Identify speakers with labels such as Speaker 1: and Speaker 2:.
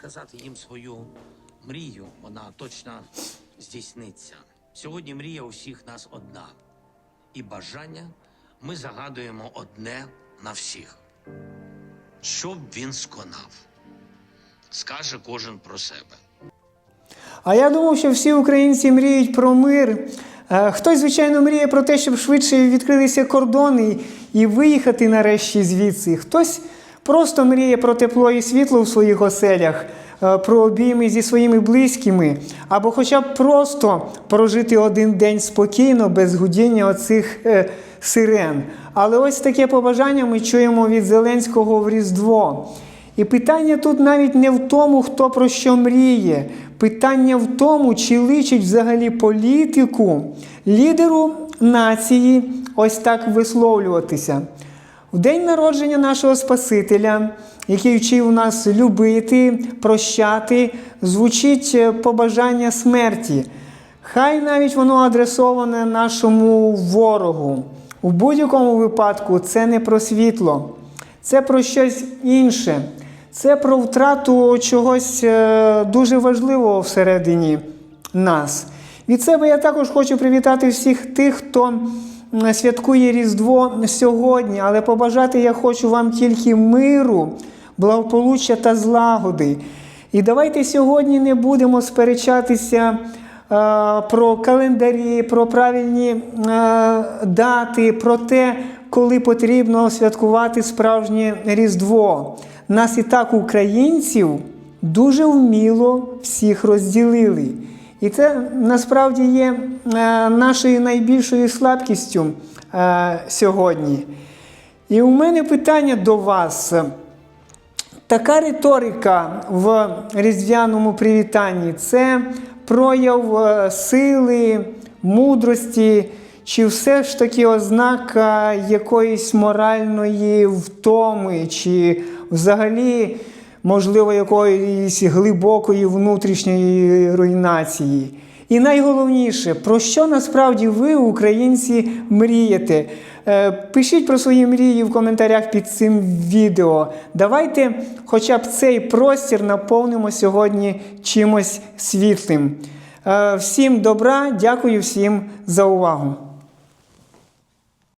Speaker 1: сказати їм свою мрію, вона точно здійсниться. Сьогодні мрія усіх нас одна. І бажання ми загадуємо одне на всіх. Що б він сконав? Скаже кожен про себе.
Speaker 2: А я думав, що всі українці мріють про мир. Е, Хтось, звичайно, мріє про те, щоб швидше відкрилися кордони і виїхати нарешті звідси. Хтось просто мріє про тепло і світло в своїх оселях, е, про обійми зі своїми близькими, або хоча б просто прожити один день спокійно, без гудіння оцих е, сирен. Але ось таке побажання ми чуємо від Зеленського в Різдво. І питання тут навіть не в тому, хто про що мріє. Питання в тому, чи личить взагалі політику лідеру нації ось так висловлюватися. В день народження нашого Спасителя, який вчив нас любити, прощати, звучить е, побажання смерті. Хай навіть воно адресоване нашому ворогу. У будь-якому випадку це не про світло, це про щось інше. Це про втрату чогось е, дуже важливого всередині нас. Від себе я також хочу привітати всіх тих, хто святкує Різдво сьогодні, але побажати я хочу вам тільки миру, благополуччя та злагоди. І давайте сьогодні не будемо сперечатися про календарі, про правильні дати, про те, коли потрібно святкувати справжнє Різдво. Нас і так, українців, дуже вміло всіх розділили. І це насправді є е, нашою найбільшою слабкістю е, сьогодні. І у мене питання до вас. Така риторика в різдвяному привітанні це прояв е, сили, мудрості, чи все ж таки ознака якоїсь моральної втоми, чи взагалі, можливо, якоїсь глибокої внутрішньої руйнації. І найголовніше, про що насправді ви, українці, мрієте? Е, Пишіть про свої мрії в коментарях під цим відео. Давайте хоча б цей простір наповнимо сьогодні чимось світлим. Е, Всім добра, дякую всім за увагу.